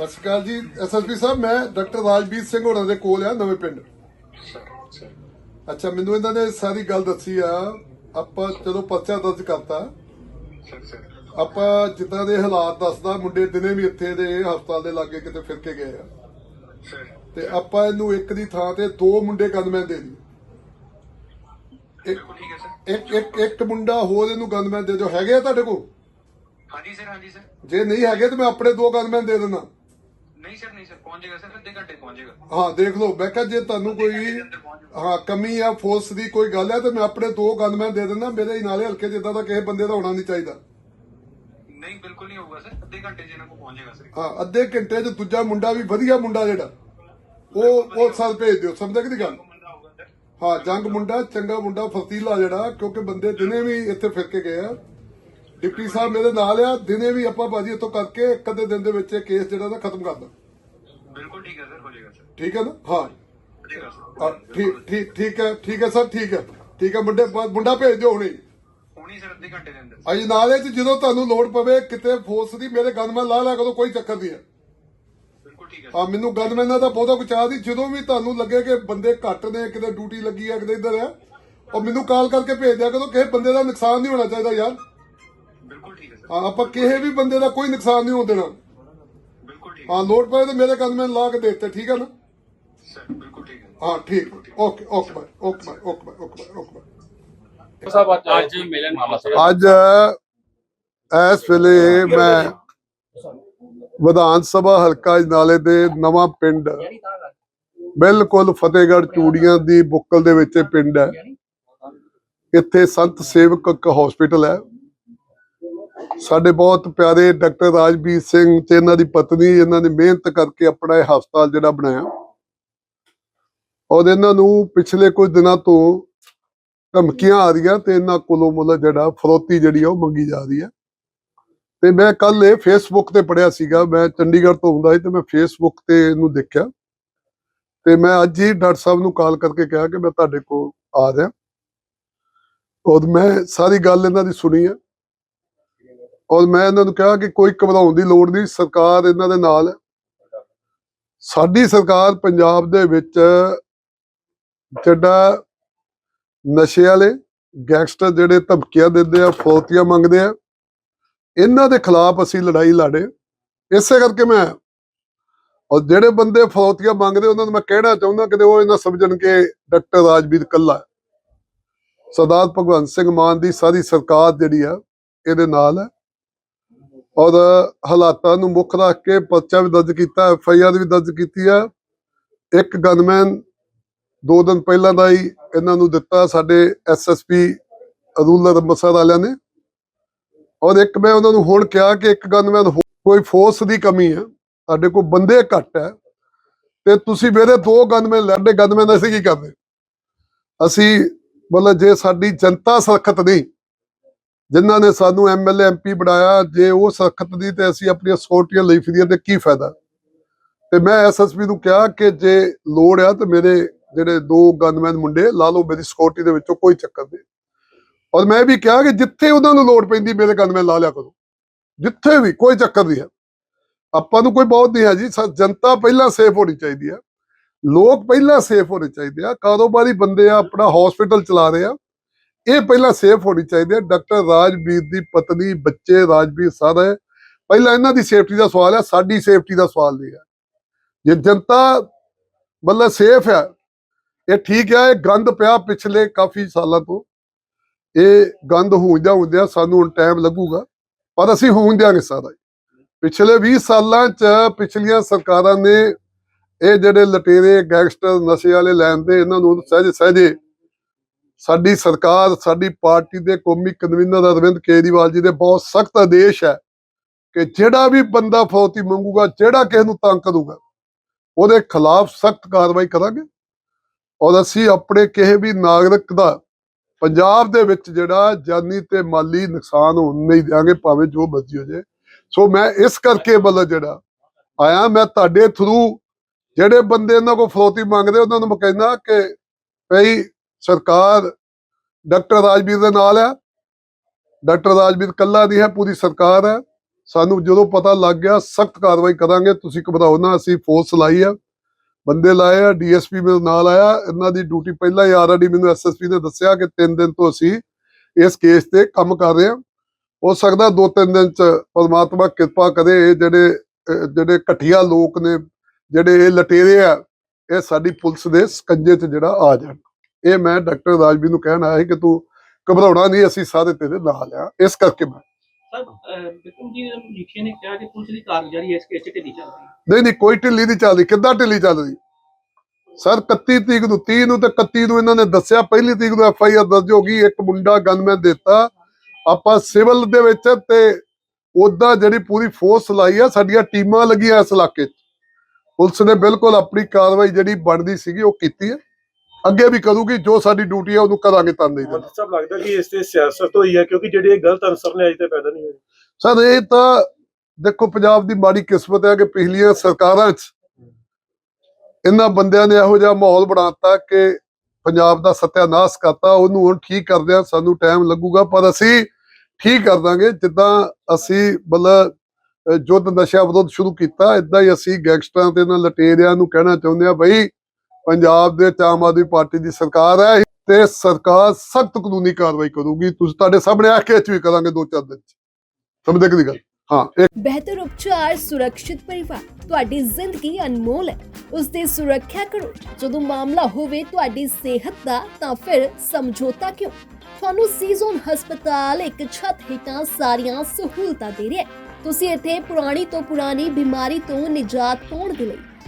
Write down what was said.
ਸਤਿ ਸ਼੍ਰੀ ਅਕਾਲ ਜੀ। ਐਸਐਸਪੀ ਸਾਹਿਬ ਮੈਂ ਡਾਕਟਰ ਰਾਜਵੀਰ ਸਿੰਘ ਹੋਰਾਂ ਦੇ ਕੋਲ ਆ ਨਵੇਂ ਪਿੰਡ। ਅੱਛਾ ਮੈਨੂੰ ਇਹਨਾਂ ਨੇ ਸਾਰੀ ਗੱਲ ਦੱਸੀ ਆ। ਆਪਾਂ ਚਲੋ ਪਰਚਾ ਦਰਜ ਕਰਤਾ। ਆਪਾਂ ਜਿੱਦਾਂ ਦੇ ਹਾਲਾਤ ਦੱਸਦਾ ਮੁੰਡੇ ਦਿਨੇ ਵੀ ਇੱਥੇ ਦੇ ਹਸਪਤਾਲ ਦੇ ਲਾਗੇ ਕਿਤੇ ਫਿਰ ਕੇ ਗਏ ਆ। ਤੇ ਆਪਾਂ ਇਹਨੂੰ ਇੱਕ ਦੀ ਥਾਂ ਤੇ ਦੋ ਮੁੰਡੇ ਗਨਮੈਨ ਦੇ ਦੀ ਇੱਕ ਇੱਕ ਇੱਕ ਇੱਕ ਮੁੰਡਾ ਹੋਰ ਇਹਨੂੰ ਗਨਮੈਨ ਦੇ ਦਿਓ। ਹੈਗੇ ਆ ਤੁਹਾਡੇ ਕੋਲ? ਹਾਂਜੀ ਸਰ ਹਾਂਜੀ ਸਰ। ਜੇ ਨਹੀਂ ਹੈਗੇ ਤਾਂ ਮੈਂ ਆਪਣੇ ਦੋ ਗਨਮੈਨ ਦੇ ਦਿੰਦਾ। ਨਹੀਂ ਸਰ ਨਹੀਂ ਸਰ ਪਹੁੰਚ ਜਾਏਗਾ ਸਰ ਅੱਧੇ ਘੰਟੇ 'ਚ ਪਹੁੰਚ ਜਾਏਗਾ। ਹਾਂ ਦੇਖ ਲਓ ਮੈਂ ਕਿਹਾ ਜੇ ਤੁਹਾਨੂੰ ਕੋਈ ਹਾਂ ਕਮੀ ਆ ਫੋਰਸ ਦੀ ਕੋਈ ਗੱਲ ਹੈ ਤੇ ਮੈਂ ਆਪਣੇ ਦੋ ਗਨਮੈਨ ਦੇ ਦਿੰਦਾ ਮੇਰੇ ਹੀ ਨਾਲੇ ਹਲਕੇ ਜਿੱਦਾਂ ਦਾ ਕਿਸੇ ਬੰਦੇ ਦਾ ਹੋਣਾ ਨਹੀਂ ਚਾਹੀਦਾ। ਨਹੀਂ ਬਿਲਕੁਲ ਨਹੀਂ ਹੋਊਗਾ ਸਰ ਅੱਧੇ ਘੰਟੇ 'ਚ ਇਹਨਾਂ ਕੋਲ ਪਹੁੰਚ ਜਾਏਗਾ ਸਰ ਹਾਂ ਅੱਧੇ ਘੰਟੇ 'ਚ ਦੂਜਾ ਮੁੰਡਾ ਵੀ ਵਧੀਆ ਮੁੰਡਾ ਜਿਹੜਾ ਉਹ ਉਹ ਸਾਲ ਭੇਜ ਦਿਓ ਸਮਝਦੇ ਕਿ ਗੱਲ? ਹਾਂ ਜੰਗ ਮੁੰਡਾ ਚੰਗਾ ਮੁੰਡਾ ਫਰਤੀਲਾ ਜਿਹੜਾ ਕਿਉਂਕਿ ਬੰਦੇ ਦਿਨੇ ਵੀ ਇੱਥੇ ਫਿਰ ਕੇ ਗਏ ਆ ਡਿਪਟੀ ਸਾਹਿਬ ਮੇਰੇ ਨਾਲ ਆ ਦਿਨੇ ਵੀ ਆਪਾਂ ਬਾਜੀ ਇੱਥੋਂ ਕਰਕੇ ਇੱਕ ਅੱਧੇ ਦਿਨ ਦੇ ਵਿੱਚ ਇਹ ਕੇਸ ਜਿਹੜਾ ਨਾ ਖਤਮ ਕਰਦਾ। ਬਿਲਕੁਲ ਠੀਕ ਹੈ ਸਰ ਹੋ ਜਾਏਗਾ ਸਰ। ਠੀਕ ਹੈ ਨਾ? ਹਾਂ। ਹੋ ਜਾਏਗਾ ਸਰ। ਹਾਂ, ਠੀਕ ਠੀਕ ਠੀਕ ਹੈ ਠੀਕ ਹੈ ਸਰ ਠੀਕ ਹੈ। ਠੀਕ ਹੈ ਮੁੰਡੇ ਮੁੰਡਾ ਭੇਜ ਦਿਓ ਹੁਣੇ। ਹੋਣੀ ਸਰ ਅੱਧੇ ਘੰਟੇ ਦੇ ਅੰਦਰ। ਅਜ ਨਾਲੇ ਚ ਜਦੋਂ ਤੁਹਾਨੂੰ ਲੋੜ ਪਵੇ ਕਿਤੇ ਫੋਰਸ ਦੀ ਮੇਰੇ ਗਨਮੈਨ ਲਾ ਲਿਆ ਕਰੋ ਕੋਈ ਚੱਕਰ ਨਹੀਂ ਹੈ। ਬਿਲਕੁਲ ਠੀਕ ਹੈ ਆ ਮੈਨੂੰ ਗਨਮੈਨਾਂ ਦਾ ਬਹੁਤਾ ਕੁਛ ਚਾਹ ਦੀ ਜਦੋਂ ਵੀ ਤੁਹਾਨੂੰ ਲੱਗੇ ਕਿ ਬੰਦੇ ਘੱਟ ਨੇ ਕਿਤੇ ਡਿਊਟੀ ਲੱਗੀ ਆ ਕਿਤੇ ਇੱਧਰ ਆ ਉਹ ਮੈਨੂੰ ਕਾਲ ਕਰਕੇ ਭੇਜ ਦਿਆ ਕਰੋ ਕਿਸੇ ਬੰਦੇ ਦਾ ਨੁਕਸਾਨ ਨਹੀਂ ਹੋਣਾ ਚਾਹੀਦਾ ਯਾਰ। ਠੀਕ ਹੈ ਆਪਾਂ ਕਿਸੇ ਵੀ ਬੰਦੇ ਦਾ ਕੋਈ ਨੁਕਸਾਨ ਨਹੀਂ ਹੋਣ ਦੇਣਾ। ਬਿਲਕੁਲ ਠੀਕ। ਹਾਂ ਲੋੜ ਪਵੇ ਤੇ ਮੇਰੇ ਗਨਮੈਨ ਲਾ ਕੇ ਦੇ ਦਿੱਤੇ ਠੀਕ ਹੈ ਨਾ? ਸਰ ਬਿਲਕੁਲ ਠੀਕ ਹੈ। ਹਾਂ ਠੀਕ। Okay okay bye okay bye okay bye okay bye okay bye. ਸਾਹਿਬ ਅੱਜ ਅੱਜ ਮਿਲਣ ਸੀ ਅੱਜ ਇਸ ਵੇਲੇ ਮੈਂ ਵਿਧਾਨ ਸਭਾ ਹਲਕਾ ਅਜਨਾਲੇ ਦੇ ਨਵਾਂ ਪਿੰਡ। ਬਿਲਕੁਲ ਫਤਿਹਗੜ੍ਹ ਚੂੜੀਆਂ ਦੀ ਬੁੱਕਲ ਦੇ ਵਿੱਚ ਪਿੰਡ ਹੈ। ਇੱਥੇ ਸੰਤ ਸੇਵਕ ਇੱਕ ਹਸਪੀਟਲ ਹੈ। ਸਾਡੇ ਬਹੁਤ ਪਿਆਰੇ ਡਾਕਟਰ ਰਾਜਵੀਰ ਸਿੰਘ ਤੇ ਇਹਨਾਂ ਦੀ ਪਤਨੀ, ਇਹਨਾਂ ਨੇ ਮਿਹਨਤ ਕਰਕੇ ਆਪਣਾ ਇਹ ਹਸਪਤਾਲ ਜਿਹੜਾ ਬਣਾਇਆ। ਔਰ ਇਹਨਾਂ ਨੂੰ ਪਿਛਲੇ ਕੁਝ ਦਿਨਾਂ ਤੋਂ ਧਮਕੀਆਂ ਆ ਰਹੀਆਂ ਤੇ ਇਹਨਾਂ ਕੋਲੋਂ ਮੁੱਲ ਜਿਹੜਾ ਫਰੋਤੀ ਜਿਹੜੀ ਆ ਉਹ ਮੰਗੀ ਜਾ ਰਹੀ ਹੈ ਤੇ ਮੈਂ ਕੱਲ ਇਹ ਫੇਸਬੁੱਕ ਤੇ ਪੜਿਆ ਸੀਗਾ, ਮੈਂ ਚੰਡੀਗੜ੍ਹ ਤੋਂ ਹੁੰਦਾ ਸੀ ਤੇ ਮੈਂ ਫੇਸਬੁੱਕ ਤੇ ਇਹਨੂੰ ਦੇਖਿਆ। ਤੇ ਮੈਂ ਅੱਜ ਹੀ ਡਾਕਟਰ ਸਾਹਿਬ ਨੂੰ ਕਾਲ ਕਰਕੇ ਕਿਹਾ ਕਿ ਮੈਂ ਤੁਹਾਡੇ ਕੋਲ ਆ ਰਿਹਾ। ਔਰ ਮੈਂ ਸਾਰੀ ਗੱਲ ਇਹਨਾਂ ਦੀ ਸੁਣੀ ਹੈ ਔਰ ਮੈਂ ਇਹਨਾਂ ਨੂੰ ਕਿਹਾ ਕਿ ਕੋਈ ਘਬਰਾਉਣ ਦੀ ਲੋੜ ਨਹੀਂ, ਸਰਕਾਰ ਇਹਨਾਂ ਦੇ ਨਾਲ ਹੈ। ਸਾਡੀ ਸਰਕਾਰ ਪੰਜਾਬ ਦੇ ਵਿੱਚ ਜਿਹੜਾ ਨਸ਼ੇ ਵਾਲੇ ਗੈਂਗਸਟਰ ਜਿਹੜੇ ਧਮਕੀਆਂ ਦਿੰਦੇ ਆ, ਫੌਤੀਆਂ ਮੰਗਦੇ ਆ, ਇਹਨਾਂ ਦੇ ਖਿਲਾਫ ਅਸੀਂ ਲੜਾਈ ਲੜੇ। ਇਸੇ ਕਰਕੇ ਮੈਂ, ਔਰ ਜਿਹੜੇ ਬੰਦੇ ਫੌਤੀਆਂ ਮੰਗਦੇ, ਉਹਨਾਂ ਨੂੰ ਮੈਂ ਕਹਿਣਾ ਚਾਹੁੰਦਾ ਕਿ ਉਹ ਇਹਨਾਂ ਸਮਝਣ ਕਿ ਡਾਕਟਰ ਰਾਜਵੀਰ ਕੱਲਾ ਸਰਦਾਰ ਭਗਵੰਤ ਸਿੰਘ ਮਾਨ ਦੀ ਸਾਰੀ ਸਰਕਾਰ ਜਿਹੜੀ ਆ, ਇਹਦੇ ਨਾਲ ਹੈ। ਔਰ ਹਾਲਾਤਾਂ ਨੂੰ ਮੁੱਖ ਰੱਖ ਕੇ ਪਰਚਾ ਵੀ ਦਰਜ ਕੀਤਾ, ਐਫ ਆਈ ਆਰ ਵੀ ਦਰਜ ਕੀਤੀ ਆ। ਇੱਕ ਗਨਮੈਨ ਦੋ ਦਿਨ ਪਹਿਲਾਂ ਦਾ ਹੀ ਇਹਨਾਂ ਨੂੰ ਦਿੱਤਾ ਸਾਡੇ S S P rural Amritsar ਵਾਲਿਆਂ ਨੇ। ਔਰ ਇੱਕ ਮੈਂ ਉਹਨਾਂ ਨੂੰ ਹੁਣ ਕਿਹਾ ਕਿ ਇੱਕ ਗਨਮੈਨ ਕੋਈ ਫੋਰਸ ਦੀ ਕਮੀ ਹੈ ਸਾਡੇ ਕੋਲ ਬੰਦੇ ਘੱਟ ਹੈ ਤੇ ਤੁਸੀਂ ਮੇਰੇ ਦੋ ਗਨਮੈਨ ਲੈਣੇ ਗਨਮੈਨ ਅਸੀਂ ਕੀ ਕਰਦੇ? ਅਸੀਂ ਮਤਲਬ ਜੇ ਸਾਡੀ ਜਨਤਾ ਸੁਰੱਖਿਅਤ ਨਹੀਂ ਜਿਨ੍ਹਾਂ ਨੇ ਸਾਨੂੰ ਐਮਐਲਏ ਐਮਪੀ ਬਣਾਇਆ, ਜੇ ਉਹ ਸੁਰੱਖਿਅਤ ਦੀ ਤੇ ਅਸੀਂ ਆਪਣੀਆਂ ਸਕਿਉਰਟੀਆਂ ਲਈ ਫਿਰੀਏ ਤੇ ਕੀ ਫਾਇਦਾ? ਤੇ ਮੈਂ ਐਸਐਸਪੀ ਨੂੰ ਕਿਹਾ ਕਿ ਜੇ ਲੋੜ ਆ ਤੇ ਮੇਰੇ ਜਿਹੜੇ ਦੋ ਗਨਮੈਨ ਮੁੰਡੇ, ਲਾ ਲਓ ਮੇਰੀ ਸਕਿਉਰਟੀ ਦੇ ਵਿੱਚੋਂ ਕੋਈ ਚੱਕਰ ਨਹੀਂ। ਔਰ ਮੈਂ ਵੀ ਕਿਹਾ ਕਿ ਜਿੱਥੇ ਉਹਨਾਂ ਨੂੰ ਲੋੜ ਪੈਂਦੀ, ਮੇਰੇ ਗਨਮੈਨ ਲਾ ਲਿਆ ਕਰੋ। ਜਿੱਥੇ ਵੀ, ਕੋਈ ਚੱਕਰ ਨਹੀਂ ਹੈ। ਆਪਾਂ ਨੂੰ ਕੋਈ ਬਹੁਤ ਨਹੀਂ ਹੈ ਜੀ। ਜਨਤਾ ਪਹਿਲਾਂ ਸੇਫ ਹੋਣੀ ਚਾਹੀਦੀ ਹੈ। ਲੋਕ ਪਹਿਲਾਂ ਸੇਫ ਹੋਣੇ ਚਾਹੀਦੇ ਆ। ਕਾਰੋਬਾਰੀ ਬੰਦੇ ਆ, ਆਪਣਾ ਹਸਪੀਟਲ ਚਲਾ ਰਹੇ ਆ। ਇਹ ਪਹਿਲਾਂ ਸੇਫ ਹੋਣੀ ਚਾਹੀਦੀ ਹੈ। ਡਾਕਟਰ ਰਾਜਵੀਰ ਦੀ ਪਤਨੀ, ਬੱਚੇ ਰਾਜਵੀਰ ਸਾਰੇ ਪਹਿਲਾਂ ਇਹਨਾਂ ਦੀ ਸੇਫਟੀ ਦਾ ਸਵਾਲ ਹੈ, ਸਾਡੀ ਸੇਫਟੀ ਦਾ ਸਵਾਲ ਨਹੀਂ ਹੈ। ਜੇ ਜਨਤਾ ਮਤਲਬ ਸੇਫ ਹੈ, ਇਹ ਠੀਕ ਹੈ, ਇਹ ਗੰਦ ਪਿਆ ਪਿਛਲੇ ਕਾਫੀ ਸਾਲਾਂ ਤੋਂ। ਇਹ ਗੰਦ ਹੁੰਦਿਆਂ ਹੁੰਦਿਆਂ ਸਾਨੂੰ ਹੁਣ ਟਾਈਮ ਲੱਗੂਗਾ, ਪਰ ਅਸੀਂ ਹੋਣ ਦਿਆਂਗੇ ਸਾਰਾ। ਪਿਛਲੇ 20 ਸਾਲਾਂ ਚ ਪਿਛਲੀਆਂ ਸਰਕਾਰਾਂ ਨੇ ਇਹ ਜਿਹੜੇ ਲਟੇਰੇ ਗੈਂਗਸਟਰ ਨਸ਼ੇ ਵਾਲੇ ਲੈਣ ਦੇ, ਇਹਨਾਂ ਨੂੰ ਸਹਿਜੇ ਸਹਿਜੇ ਸਾਡੀ ਸਰਕਾਰ, ਸਾਡੀ ਪਾਰਟੀ ਦੇ ਕੌਮੀ ਕਨਵੀਨਰ ਅਰਵਿੰਦ ਕੇਜਰੀਵਾਲ ਜੀ ਦੇ ਬਹੁਤ ਸਖਤ ਆਦੇਸ਼ ਹੈ ਕਿ ਜਿਹੜਾ ਵੀ ਬੰਦਾ ਫੌਤੀ ਮੰਗੂਗਾ, ਜਿਹੜਾ ਕਿਸੇ ਨੂੰ ਤੰਗ ਕਰੂਗਾ, ਉਹਦੇ ਖਿਲਾਫ ਸਖਤ ਕਾਰਵਾਈ ਕਰਾਂਗੇ। ਔਰ ਅਸੀਂ ਆਪਣੇ ਕਿਸੇ ਵੀ ਨਾਗਰਿਕ ਦਾ ਪੰਜਾਬ ਦੇ ਵਿੱਚ ਜਿਹੜਾ ਜਾਨੀ ਤੇ ਮਾਲੀ ਨੁਕਸਾਨ ਹੋਣ ਨਹੀਂ ਦਿਆਂਗੇ, ਭਾਵੇਂ ਜੋ ਮਰਜ਼ੀ ਹੋ ਜਾਏ। ਸੋ ਮੈਂ ਇਸ ਕਰਕੇ ਮਤਲਬ ਜਿਹੜਾ ਆਇਆ, ਮੈਂ ਤੁਹਾਡੇ ਥਰੂ ਜਿਹੜੇ ਬੰਦੇ ਇਹਨਾਂ ਕੋਲ ਫਰੋਤੀ ਮੰਗਦੇ, ਉਹਨਾਂ ਨੂੰ ਮੈਂ ਕਹਿੰਦਾ ਕਿ ਭਈ ਸਰਕਾਰ ਡਾਕਟਰ ਰਾਜਵੀਰ ਦੇ ਨਾਲ ਹੈ। ਡਾਕਟਰ ਰਾਜਵੀਰ ਕੱਲਾ ਨਹੀਂ ਹੈ, ਪੂਰੀ ਸਰਕਾਰ ਹੈ। ਸਾਨੂੰ ਜਦੋਂ ਪਤਾ ਲੱਗ ਗਿਆ, ਸਖਤ ਕਾਰਵਾਈ ਕਰਾਂਗੇ। ਤੁਸੀਂ ਘਬਰਾਓ ਨਾ, ਅਸੀਂ ਫੋਰਸ ਲਾਈ ਆ। ਬੰਦੇ ਲਾਏ ਆ, ਡੀਐਸਪੀ ਮੇਰੇ ਨਾਲ ਆਇਆ। ਇਹਨਾਂ ਦੀ ਡਿਊਟੀ ਪਹਿਲਾਂ ਹੀ ਆਲਰੇਡੀ ਮੈਨੂੰ ਐਸਐਸਪੀ ਨੇ ਦੱਸਿਆ ਕਿ 3 ਦਿਨ ਤੋਂ ਅਸੀਂ ਇਸ ਕੇਸ ਤੇ ਕੰਮ ਕਰ ਰਹੇ ਹਾਂ। ਹੋ ਸਕਦਾ ਦੋ ਤਿੰਨ ਦਿਨ ਚ ਪਰਮਾਤਮਾ ਕਿਰਪਾ ਕਰੇ, ਇਹ ਜਿਹੜੇ ਜਿਹੜੇ ਘਟੀਆ ਲੋਕ ਨੇ, ਜਿਹੜੇ ਇਹ ਲਟੇਰੇ ਆ, ਇਹ ਸਾਡੀ ਪੁਲਿਸ ਦੇ ਸਕੰਜੇ 'ਚ ਜਿਹੜਾ ਆ ਜਾਣ। ਇਹ ਮੈਂ ਡਾਕਟਰ ਰਾਜਵੀ ਨੂੰ ਕਹਿਣ ਆਇਆ ਸੀ ਕਿ ਤੂੰ ਘਬਰਾਉਣਾ ਨਹੀਂ ਅਸੀਂ ਸਾਰੇ ਤੇਰੇ ਨਾਲ ਆ। ਇਸ ਕਰਕੇ ਮੈਂ ਨਹੀਂ ਨਹੀਂ ਕੋਈ ਢਿੱਲੀ ਨਹੀਂ ਚੱਲਦੀ ਕਿੱਦਾਂ ਢਿੱਲੀ ਚੱਲ ਰਹੀ? ਸਰ 31 ਤਰੀਕ ਨੂੰ 30 ਨੂੰ ਤੇ 31 ਨੂੰ ਇਹਨਾਂ ਨੇ ਦੱਸਿਆ। ਪਹਿਲੀ ਤਰੀਕ ਨੂੰ ਐਫ ਆਈ ਆਰ ਦਰਜ ਹੋ ਗਈ। ਇੱਕ ਮੁੰਡਾ ਗਨਮੈਨ ਦਿੱਤਾ। ਆਪਾਂ ਸਿਵਲ ਦੇ ਵਿੱਚ ਤੇ ਉਦਾਂ ਜਿਹੜੀ ਪੂਰੀ ਫੋਰਸ ਲਾਈ ਆ ਸਾਡੀਆਂ ਟੀਮਾਂ ਲੱਗੀਆਂ ਇਸ ਇਲਾਕੇ 'ਚ। ਪੁਲਿਸ ਨੇ ਬਿਲਕੁਲ ਆਪਣੀ ਕਾਰਵਾਈ ਜਿਹੜੀ ਬਣਦੀ ਸੀਗੀ ਉਹ ਕੀਤੀ ਹੈ ਅੱਗੇ ਵੀ ਕਰੂਗੀ ਜੋ ਸਾਡੀ ਡਿਊਟੀ ਹੈ ਉਹਨੂੰ ਕਰਾਂਗੇ ਤਾਂ ਨਹੀਂ ਮੰਤਰੀ ਸਾਹਿਬ ਲੱਗਦਾ ਕਿ ਇਸ ਤੇ ਸਿਆਸਤ ਹੋਈ ਹੈ ਕਿਉਂਕਿ ਜਿਹੜੇ ਗਲਤ ਅਨਸਰ ਨੇ ਅਜੇ ਤੇ ਪੈਦਾ ਨਹੀਂ ਹੋਏ। ਸਰ ਇਹ ਤਾਂ ਦੇਖੋ ਪੰਜਾਬ ਦੀ ਮਾੜੀ ਕਿਸਮਤ ਹੈ ਕਿ ਪਿਛਲੀਆਂ ਸਰਕਾਰਾਂ 'ਚ ਇਹਨਾਂ ਬੰਦਿਆਂ ਨੇ ਇਹੋ ਜਿਹਾ ਮਾਹੌਲ ਬਣਾਤਾ ਕਿ ਪੰਜਾਬ ਦਾ ਸਤਿਆਨਾਸ਼ ਕਰਤਾ ਉਹਨੂੰ ਹੁਣ ਠੀਕ ਕਰਦਿਆਂ ਸਾਨੂੰ ਟਾਈਮ ਲੱਗੂਗਾ ਪਰ ਅਸੀਂ ਠੀਕ ਕਰ ਦਾਂਗੇ। ਜਿੱਦਾਂ ਅਸੀਂ ਮਤਲਬ ਯੁੱਧ ਨਸ਼ਾ ਵਿਰੋਧ ਸ਼ੁਰੂ ਕੀਤਾ ਇਦਾਂ ਹੀ ਅਸੀਂ ਗੈਂਗਸਟਰਾਂ ਤੇ ਇਹਨਾਂ ਲਟੇਰਿਆਂ ਨੂੰ ਕਹਿਣਾ ਚਾਹੁੰਦੇ ਆ ਬਈ ਪੰਜਾਬ ਦੇ ਆਮ ਆਦਮੀ ਪਾਰਟੀ ਦੀ ਸਰਕਾਰ ਹੈ ਤੇ ਸਰਕਾਰ ਸਖਤ ਕਾਨੂੰਨੀ ਕਾਰਵਾਈ ਕਰੂਗੀ। ਤੁਸੀਂ ਤੁਹਾਡੇ ਸਾਹਮਣੇ ਆ ਕੇ ਵੀ ਕਰਾਂਗੇ ਦੋ ਚਾਰ ਦਿਨ ਸਮਝਦੇ ਕਿ ਗੱਲ? ਹਾਂ ਬਿਹਤਰ ਉਪਚਾਰ, ਸੁਰੱਖਿਅਤ ਪਰਿਵਾਰ, ਤੁਹਾਡੀ ਜ਼ਿੰਦਗੀ ਅਨਮੋਲ ਹੈ। ਉਸ ਦੀ ਸੁਰੱਖਿਆ ਕਰੋ। ਜਦੋਂ ਮਾਮਲਾ ਹੋਵੇ ਤੁਹਾਡੀ ਸਿਹਤ ਦਾ, ਤਾਂ ਫਿਰ ਸਮਝੌਤਾ ਕਿਉਂ? ਤੁਹਾਨੂੰ ਸੀਜ਼ਨ ਹਸਪਤਾਲ ਇੱਕ ਛੱਤ ਹੇਠਾਂ ਸਾਰੀਆਂ ਸਹੂਲਤਾਂ ਦੇ ਰਿਹਾ ਹੈ। ਤੁਸੀਂ ਇੱਥੇ ਪੁਰਾਣੀ ਤੋਂ ਪੁਰਾਣੀ ਬਿਮਾਰੀ ਤੋਂ ਨਿਜਾਤ ਪਾਉਣ ਦੇ ਲਈ